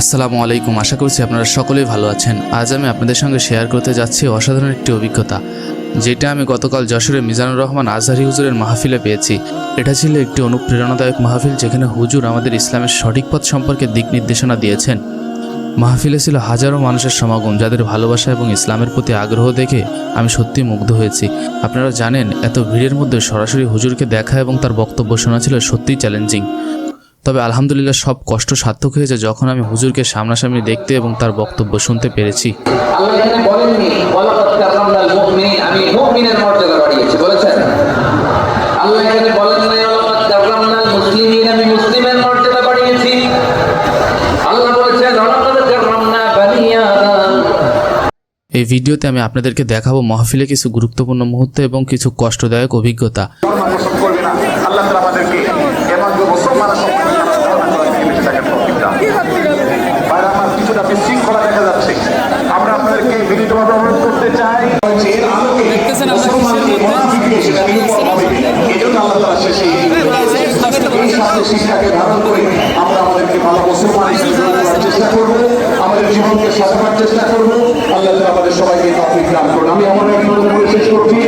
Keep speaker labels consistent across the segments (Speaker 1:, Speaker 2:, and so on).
Speaker 1: আসসালামু আলাইকুম। আশা করছি আপনারা সকলেই ভালো আছেন। আজ আমি আপনাদের সঙ্গে শেয়ার করতে যাচ্ছি অসাধারণ একটি অভিজ্ঞতা, যেটা আমি গতকাল যশোরে মিজানুর রহমান আজহারি হুজুরের মাহফিলে পেয়েছি। এটা ছিল একটি অনুপ্রেরণাদায়ক মাহফিল যেখানে হুজুর আমাদের ইসলামের সঠিক পথ সম্পর্কে দিক নির্দেশনা দিয়েছেন। মাহফিলে ছিল হাজারো মানুষের সমাগম, যাদের ভালোবাসা এবং ইসলামের প্রতি আগ্রহ দেখে আমি সত্যি মুগ্ধ হয়েছি। আপনারা জানেন, এত ভিড়ের মধ্যে সরাসরি হুজুরকে দেখা এবং তার বক্তব্য শোনা ছিল সত্যিই চ্যালেঞ্জিং তবে আলহামদুলিল্লাহ সব কষ্ট সার্থক হয়েছে যখন আমি হুজুরকে সামনাসামনি দেখতে এবং তার বক্তব্য শুনতে পেরেছি।
Speaker 2: আল্লাহ এখানে বলেননি ওয়ালাকাদ কাররামনাল মুমিনিন আমি মুমিনের মর্যাদা বাড়িয়েছি বলেছেন? আল্লাহ এখানে বলেন নাই ওয়ালাকাদ কাররামনাল মুসলিমিন আমি মুসলিমের মর্যাদা বাড়িয়েছি। আল্লাহ বলেছেন ওয়ালাকাদ কাররামনা বানি আদম
Speaker 1: এই ভিডিওতে আমি আপনাদেরকে দেখাবো মাহফিলে কিছু গুরুত্বপূর্ণ মুহূর্ত এবং কিছু কষ্টদায়ক অভিজ্ঞতা।
Speaker 3: আল্লাহ আমাদেরকে এমন যে মুসলমানের সম্পর্কে যারা ধারণা করা থেকে বেঁচে থাকেন তৌফিক দান। বাইরে আমার কিছুটা বিশৃঙ্খলা দেখা যাচ্ছে আমরা আপনাদেরকে বিনীতভাবে অনুরোধ করতে চাই যে এর আলোকে মুসলমানকে মোনাফিককে সেটা নির্মূল হবে। এই জন্য আল্লাহ তাআলা শেষে এই এই সাথে শিক্ষাকে ধারণ করে আমরা আমাদেরকে ভালো মুসলমান হিসেবে চেষ্টা করব, আমাদের জীবনকে সাজানোর চেষ্টা করব। আল্লাহ আমাদের সবাইকে দান আমি আমার এক শেষ করছি।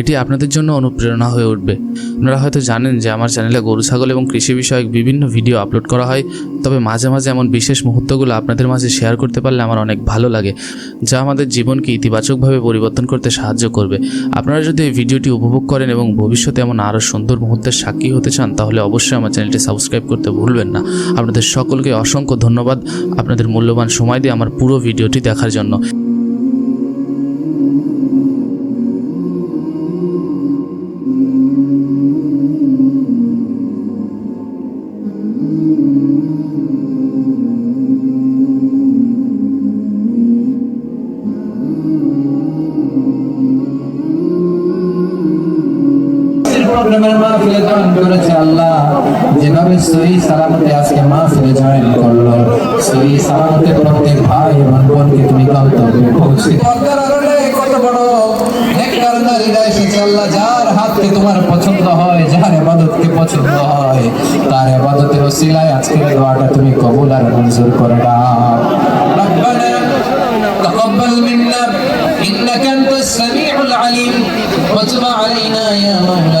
Speaker 1: এটি আপনাদের জন্য অনুপ্রেরণা হয়ে উঠবে। আপনারা হয়তো জানেন যে আমার চ্যানেলে গরু, ছাগল এবং কৃষি বিষয়ক বিভিন্ন ভিডিও আপলোড করা হয়, তবে মাঝে মাঝে এমন বিশেষ মুহূর্তগুলো আপনাদের মাঝে শেয়ার করতে পারলে আমার অনেক ভালো লাগে, যা আমাদের জীবনকে ইতিবাচকভাবে পরিবর্তন করতে সাহায্য করবে। আপনারা যদি এই ভিডিওটি উপভোগ করেন এবং ভবিষ্যতে এমন আরও সুন্দর মুহূর্তের সাক্ষী হতে চান, তাহলে অবশ্যই আমার চ্যানেলটি সাবস্ক্রাইব করতে ভুলবেন না। আপনাদের সকলকে অসংখ্য ধন্যবাদ আপনাদের মূল্যবান সময় দিয়ে আমার পুরো ভিডিওটি দেখার জন্য।
Speaker 4: প্রোগ্রামের মাহফিলে জয়েন করেছে আল্লাহ যেভাবে সহি সালামতে আজকে মাহফিলে জয়েন করলো সহি সালামতে প্রত্যেক ভাই এবং বোনকে তুমি গন্তব্যে পৌঁছে পর্দার আড়ালে কত বড় নেককার নারীরা এসেছে আল্লাহ যার হাতকে তোমার পছন্দ হয় যার এবাদতকে পছন্দ হয় তার এবাদতের ওসিলায় আজকের দোয়াটা তুমি কবুল আর মঞ্জুর করে দাও রব্বানা تقبل منا إنك أنت السميع العليم وتب علينا يا مولانا